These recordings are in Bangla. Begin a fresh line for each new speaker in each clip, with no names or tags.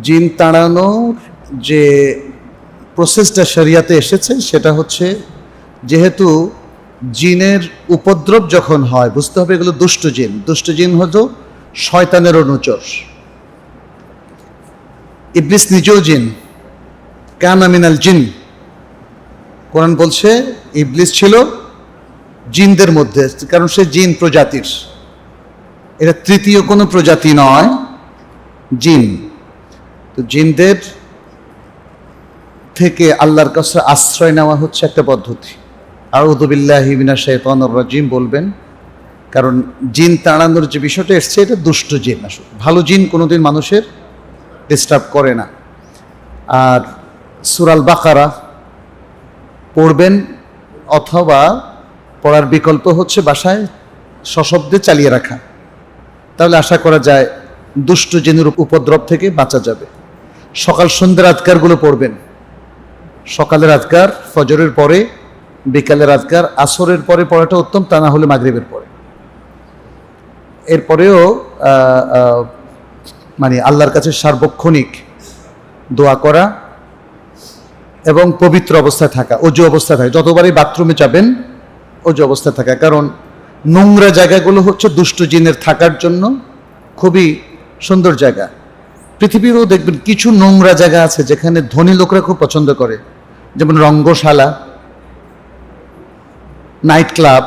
জিন তাড়ানোর যে প্রসেসটা শরিয়াতে এসেছে, সেটা হচ্ছে যেহেতু জিনের উপদ্রব যখন হয়, বুঝতে হবে এগুলো দুষ্ট জিন। দুষ্ট জিন হলো শয়তানের অনুচর। ইবলিস নিজেও জিন। কানা মিনাল জিন। কোরআন বলছে, ইবলিস ছিল জিনদের মধ্যে, কারণ সে জিন প্রজাতির। এটা তৃতীয় কোনো প্রজাতি নয়, জিন। তো জিনদের থেকে আল্লাহর কাছে আশ্রয় নেওয়া হচ্ছে একটা পদ্ধতি। আর উদুবিল্লাহিবিনা শেতন রাজিম বলবেন, কারণ জিন তাড়ানোর যে বিষয়টা এসছে, এটা দুষ্ট জিন আসলে। ভালো জিন কোনোদিন মানুষের ডিস্টার্ব করে না। আর সুরাল বাকারা পড়বেন, অথবা পড়ার বিকল্প হচ্ছে বাসায় সশব্দে চালিয়ে রাখা। তাহলে আশা করা যায় দুষ্ট জিনের উপদ্রব থেকে বাঁচা যাবে। সকাল সন্ধ্যের আজকারগুলো পড়বেন। সকালের আজকার, ফজরের পরে, বিকালের আজকার, আসরের পরে পড়াটা উত্তম, তা না হলে মাগরিবের পরে। এরপরেও মানে আল্লাহর কাছে সার্বক্ষণিক দোয়া করা এবং পবিত্র অবস্থায় থাকা, অজু অবস্থায় থাকা। যতবারই বাথরুমে যাবেন, অজু অবস্থায় থাকা। কারণ নোংরা জায়গাগুলো হচ্ছে দুষ্ট জিনের থাকার জন্য খুবই সুন্দর জায়গা। পৃথিবীরও দেখবেন কিছু নোংরা জায়গা আছে যেখানে ধনী লোকরা খুব পছন্দ করে। যেমন রঙ্গশালা নাইট ক্লাব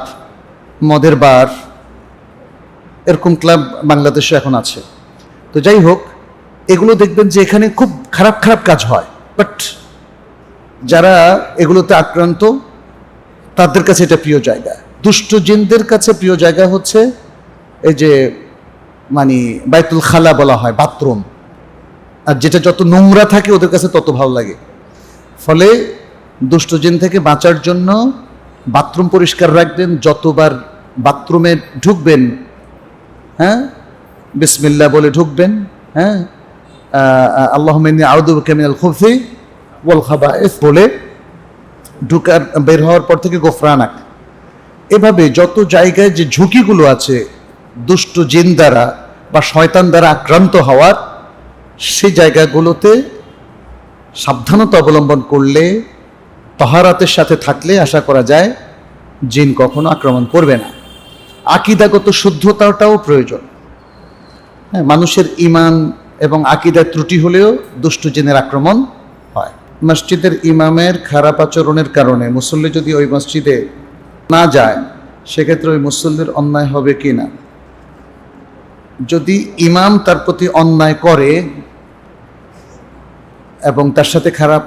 মদের বার, এরকম ক্লাব বাংলাদেশে এখন আছে। তো যাই হোক, এগুলো দেখবেন যে এখানে খুব খারাপ খারাপ কাজ হয়। বাট যারা এগুলোতে আক্রান্ত, তাদের কাছে এটা প্রিয় জায়গা। দুষ্ট জিনদের কাছে প্রিয় জায়গা হচ্ছে এই যে মানে বাইতুল খালা বলা হয়, বাথরুম। আর যেটা যত নোংরা থাকে ওদের কাছে তত ভালো লাগে। ফলে দুষ্ট জিন থেকে বাঁচার জন্য বাথরুম পরিষ্কার রাখবেন, যতবার বাথরুমে ঢুকবেন হ্যাঁ? বিসমিল্লা বলে ঢুকবেন হ্যাঁ? আল্লাহ আউদু কেমিনাল খুফি ওয়াল খাবায়েস বলে ঢুকার, বের হওয়ার পর থেকে গোফরানাক। এভাবে যত জায়গায় যে ঝুঁকিগুলো আছে দুষ্ট জিন দ্বারা বা শয়তান দ্বারা আক্রান্ত হওয়ার সেই জায়গাগুলোতে সাবধানতা অবলম্বন করলে, তহারাতের সাথে থাকলে আশা করা যায় জিন কখনো আক্রমণ করবে না। আকিদাগত শুদ্ধতাটাও প্রয়োজন। হ্যাঁ মানুষের ইমান এবং আকিদার ত্রুটি হলেও দুষ্ট জিনের আক্রমণ হয়। মসজিদের ইমামের খারাপ আচরণের কারণে মুসল্লি যদি ওই মসজিদে না যায়, সেক্ষেত্রে ওই মুসল্লির অন্যায় হবে কি না? যদি ইমাম তার প্রতি অন্যায় করে এবং তার সাথে খারাপ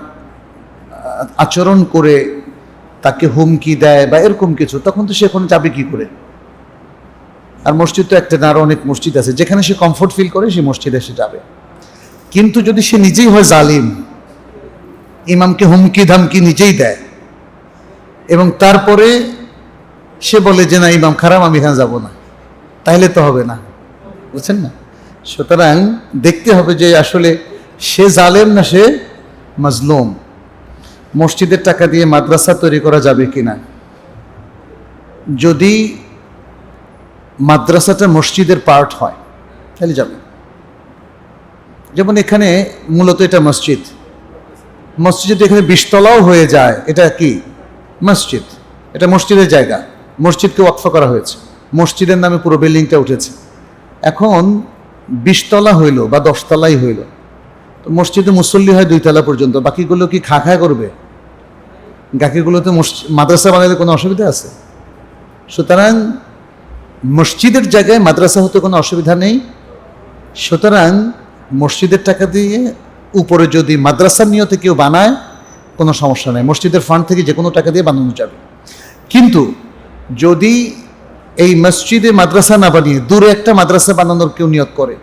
আচরণ করে তাকে হুমকি দেয় বা এরকম কিছু, তখন তো সে এখন যাবে কি করে? আর মসজিদ তো একটা না আরও অনেক মসজিদ আছে, যেখানে সে কমফোর্ট ফিল করে সে মসজিদে এসে যাবে। কিন্তু যদি সে নিজেই হয় জালিম, ইমামকে হুমকি ধামকি নিজেই দেয়, এবং তারপরে সে বলে যে, না, ইমাম খারাপ, আমি এখানে যাব না। তাহলে তো হবে না। বুঝছেন না? সুতরাং দেখতে হবে যে আসলে সে জালেম না সে মাজলুম। মসজিদের টাকা দিয়ে মাদ্রাসা তৈরি করা যাবে কিনা? যদি মাদ্রাসাটা মসজিদের পার্ট হয়, তাহলে যাবে। যেমন এখানে মূলত এটা মসজিদ। মসজিদ এখানে বিশতলাও হয়ে যায়। এটা কি? মসজিদ। এটা মসজিদের জায়গা। মসজিদকে ওয়াকফ করা হয়েছে। মসজিদের নামে পুরো বিল্ডিংটা উঠেছে। এখন বিশতলা হইল বা দশতলাই হইল। তো মসজিদে মুসল্লি হয় দুইতলা পর্যন্ত, বাকিগুলো কি খা খা করবে? বাকিগুলোতে মাদ্রাসা বানালে কোনো অসুবিধা আছে? সুতরাং মসজিদের জায়গায় মাদ্রাসা হতে কোনো অসুবিধা নেই। সুতরাং মসজিদের টাকা দিয়ে উপরে যদি মাদ্রাসার নিয়তে কেউ বানায়, কোনো সমস্যা নেই। মসজিদের ফান্ড থেকে যে কোনো টাকা দিয়ে বানানো যাবে। কিন্তু যদি এই মসজিদে মাদ্রাসা না বানিয়ে দূরে একটা মাদ্রাসা বানানোর কেউ নিয়োগ করে?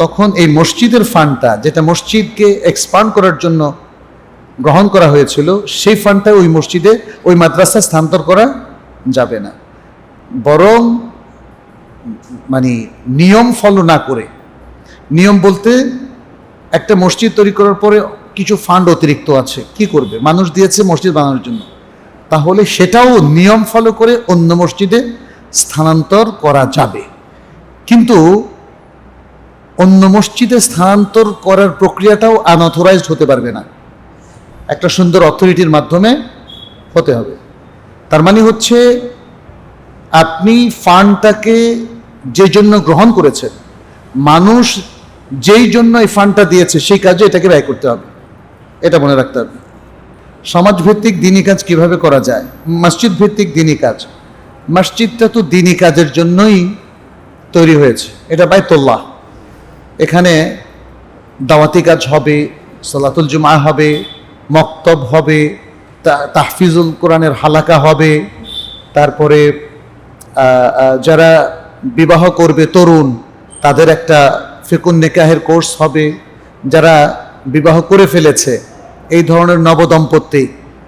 তখন এই মসজিদের ফান্ডটা, যেটা মসজিদকে এক্সপান্ড করার জন্য গ্রহণ করা হয়েছিল, সেই ফান্ডটা ওই মসজিদে, ওই মাদ্রাসা স্থানান্তর করা যাবে না। বরং মানে নিয়ম ফলো না করে, নিয়ম বলতে একটা মসজিদ তৈরি করার পরে কিছু ফান্ড অতিরিক্ত আছে, কি করবে? মানুষ দিয়েছে মসজিদ বানানোর জন্য। তাহলে সেটাও নিয়ম ফলো করে অন্য মসজিদে স্থানান্তর করা যাবে। কিন্তু অন্য মসজিদে স্থানান্তর করার প্রক্রিয়াটাও আনঅথরাইজড হতে পারবে না। একটা সুন্দর অথরিটির মাধ্যমে হতে হবে। তার মানে হচ্ছে আপনি ফান্ডটাকে যে জন্য গ্রহণ করেছেন, মানুষ যেই জন্য এই ফান্ডটা দিয়েছে, সেই কাজে এটাকে ব্যয় করতে হবে। এটা মনে রাখতে হবে। সমাজভিত্তিক দিনী কাজ কীভাবে করা যায়? মসজিদ ভিত্তিক দিনী কাজ। মসজিদটা তো দিনী কাজের জন্যই তৈরি হয়েছে। এটা বাইতুল্লাহ। এখানে দাওয়াতি কাজ হবে, সালাতুল জুমা হবে, মক্তব হবে তাহফিজুল কোরআনের হালাকা হবে, তারপরে যারা বিবাহ করবে তরুণ, তাদের একটা ফিকুন নিকাহের কোর্স হবে। যারা বিবাহ করে ফেলেছে, এই ধরনের নবদম্পতি,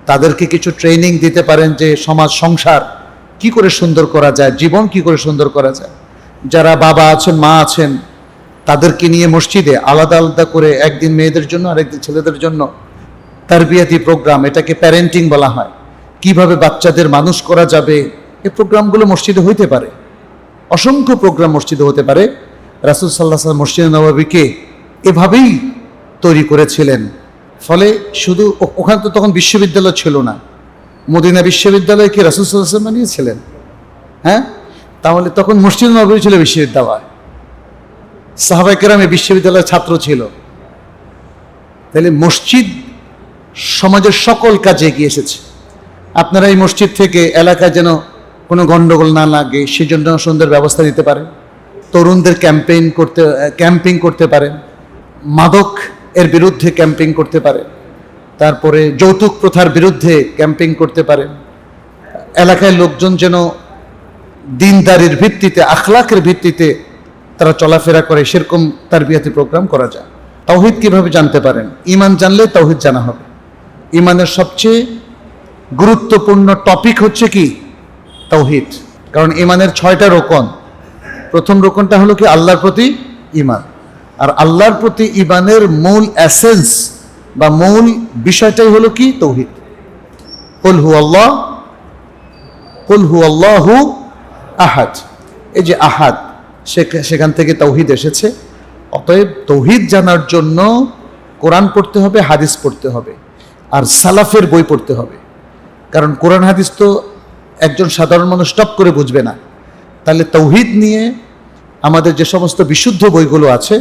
তাদেরকে কিছু ট্রেনিং দিতে পারেন যে সমাজ সংসার কি করে সুন্দর করা যায়? জীবন কি করে সুন্দর করা যায়? যারা বাবা আছেন, মা আছেন, তাদেরকে নিয়ে মসজিদে আলাদা আলাদা করে একদিন মেয়েদের জন্য, আরেকদিন ছেলেদের জন্য তার তারবিয়াতি প্রোগ্রাম, এটাকে প্যারেন্টিং বলা হয়। কীভাবে বাচ্চাদের মানুষ করা যাবে? এই প্রোগ্রামগুলো মসজিদে হইতে পারে। অসংখ্য প্রোগ্রাম মসজিদে হতে পারে। রাসুল সাল্লাহ সাল মসজিদ নবাবিকে এভাবেই তৈরি করেছিলেন। ফলে শুধু ওখানে তো তখন বিশ্ববিদ্যালয় ছিল না। মদিনা বিশ্ববিদ্যালয়কে রাসুল সাল্লাহ সাল্লাম বানিয়েছিলেন? হ্যাঁ? তাহলে তখন মসজিদ নবী ছিল বিশ্ববিদ্যালয়। সাহাবাই কেরামে বিশ্ববিদ্যালয়ের ছাত্র ছিল। তাহলে মসজিদ সমাজের সকল কাজে এগিয়ে এসেছে। আপনারা এই মসজিদ থেকে এলাকায় যেন কোনো গণ্ডগোল না লাগে, সেজন্য সুন্দর ব্যবস্থা দিতে পারেন। তরুণদের ক্যাম্পেইন করতে, ক্যাম্পিং করতে পারেন। মাদক এর বিরুদ্ধে ক্যাম্পিং করতে পারেন। তারপরে যৌতুক প্রথার বিরুদ্ধে ক্যাম্পিং করতে পারেন এলাকায় লোকজন যেন দিনদারির ভিত্তিতে, আখলাকের ভিত্তিতে তারা চলাফেরা করে, সেরকম তার বিয়াতি প্রোগ্রাম করা যায়। তাওহিদ কীভাবে জানতে পারেন? ইমান জানলে তাওহিদ জানা হবে। ইমানের সবচেয়ে গুরুত্বপূর্ণ টপিক হচ্ছে কি? তাওহিদ। কারণ ইমানের ছয়টা রোকন। প্রথম রোকনটা হলো কি? আল্লাহর প্রতি ইমান। আর আল্লাহর প্রতি ইমানের মূল অ্যাসেন্স বা মূল বিষয়টাই হলো কি? তৌহিদ। কুল হু আল্লাহ হু আহাদ। এই যে আহাদ সেখান থেকে তৌহিদ এসেছে। অতএব তৌহিদ জানার জন্য কোরআন পড়তে হবে, হাদিস পড়তে হবে, আর সালাফের বই পড়তে হবে। কারণ কোরআন হাদিস তো একজন সাধারণ মানুষ টপ করে বুঝবে না। তাহলে তৌহিদ নিয়ে আমাদের যে সমস্ত বিশুদ্ধ বইগুলো আছে,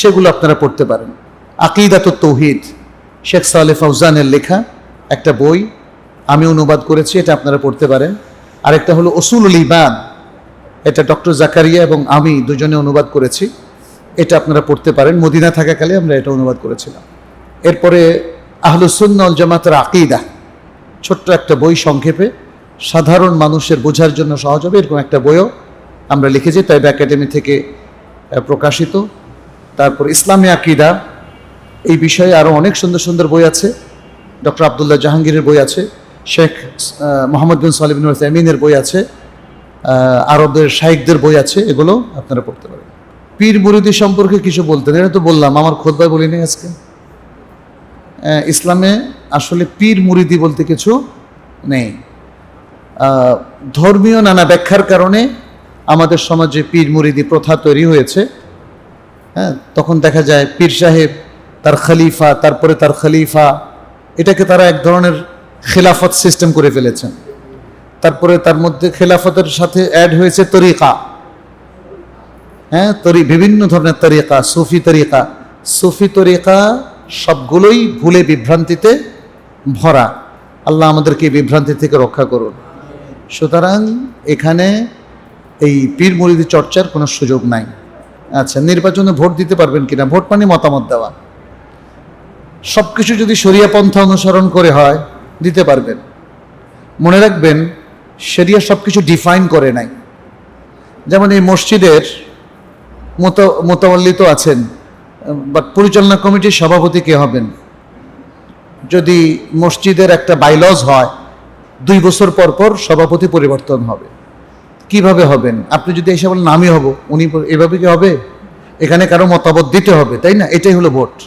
সেগুলো আপনারা পড়তে পারেন। আকিদাত তৌহিদ। শেখ সালে ফৌজানের লেখা একটা বই, আমি অনুবাদ করেছি, এটা আপনারা পড়তে পারেন। আরেকটা হলো ওসুলুল ইমান এটা ডক্টর জাকারিয়া এবং আমি দুজনে অনুবাদ করেছি, এটা আপনারা পড়তে পারেন। মদিনা থাকাকালে আমরা এটা অনুবাদ করেছিলাম। এরপরে আহলুসুন্নল জামাতের আকিদা, ছোট্ট একটা বই সংক্ষেপে, সাধারণ মানুষের বোঝার জন্য সহজ হবে, এরকম একটা বইও আমরা লিখেছি, তাইব একাডেমি থেকে প্রকাশিত। তারপর ইসলামী আকিদা এই বিষয়ে আরও অনেক সুন্দর সুন্দর বই আছে। ডক্টর আবদুল্লাহ জাহাঙ্গীরের বই আছে, শেখ মোহাম্মদ বিন সালিবিন আমিনের বই আছে আরবদের শাইকদের বই আছে, এগুলো আপনারা পড়তে পারেন। পীর মুরিদি সম্পর্কে কিছু বলতেন, এটা তো বললাম, আমার খোদবায় বলিনি আজকে। ইসলামে আসলে পীর মুরিদি বলতে কিছু নেই। ধর্মীয় নানা ব্যাখ্যার কারণে আমাদের সমাজে পীর মুরিদি প্রথা তৈরি হয়েছে। হ্যাঁ তখন দেখা যায় পীর সাহেব তার খলিফা, তারপরে তার খলিফা। এটাকে তারা এক ধরনের খেলাফত সিস্টেম করে ফেলেছেন। তারপরে তার মধ্যে খেলাফতের সাথে অ্যাড হয়েছে তরিকা। হ্যাঁ তরি, বিভিন্ন ধরনের তরিকা, সুফি তরিকা। সুফি তরিকা সবগুলোই ভুলে বিভ্রান্তিতে ভরা। আল্লাহ আমাদেরকে বিভ্রান্তি থেকে রক্ষা করুন। সুতরাং এখানে এই পীর মুরিদি চর্চার কোনো সুযোগ নাই। আচ্ছা নির্বাচনে ভোট দিতে পারবেন কিনা? ভোট মানে মতামত দেওয়া। সব কিছু যদি শরিয়া পন্থা অনুসরণ করে হয়, দিতে পারবেন। মনে রাখবেন, শরিয়া সব কিছু ডিফাইন করে নাই। যেমন এই মসজিদের মতো মোতাবল্লিত আছেন বাট পরিচালনা কমিটির সভাপতি কে হবেন? যদি মসজিদের একটা বাইলজ হয়, দুই বছর পর পর সভাপতি পরিবর্তন হবে। কীভাবে হবেন? আপনি যদি এসে বলেন, আমি হব, উনি এভাবে কি হবে? এখানে কারও মতামত দিতে হবে, তাই না? এটাই হলো ভোট।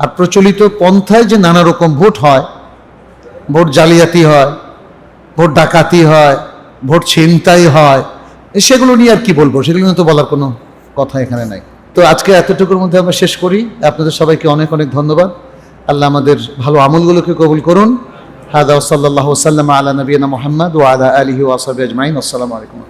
আর প্রচলিত পন্থায় যে নানা রকম ভোট হয়, ভোট জালিয়াতি হয়, ভোট ডাকাতি হয়, ভোট ছিনতাই হয়, সেগুলো নিয়ে আর কি বলব? সেগুলো তো বলার কোনো কথা এখানে নাই। তো আজকে এতটুকুর মধ্যে আমরা শেষ করি। আপনাদের সবাইকে অনেক অনেক ধন্যবাদ। আল্লাহ আমাদের ভালো আমলগুলোকে কবুল করুন। হাদা সাল্লাহ সাল্লাম আলা নবীনা মোহাম্মদ ও আলা আলহি ওয়াসাবি আসসালামু আলাইকুম।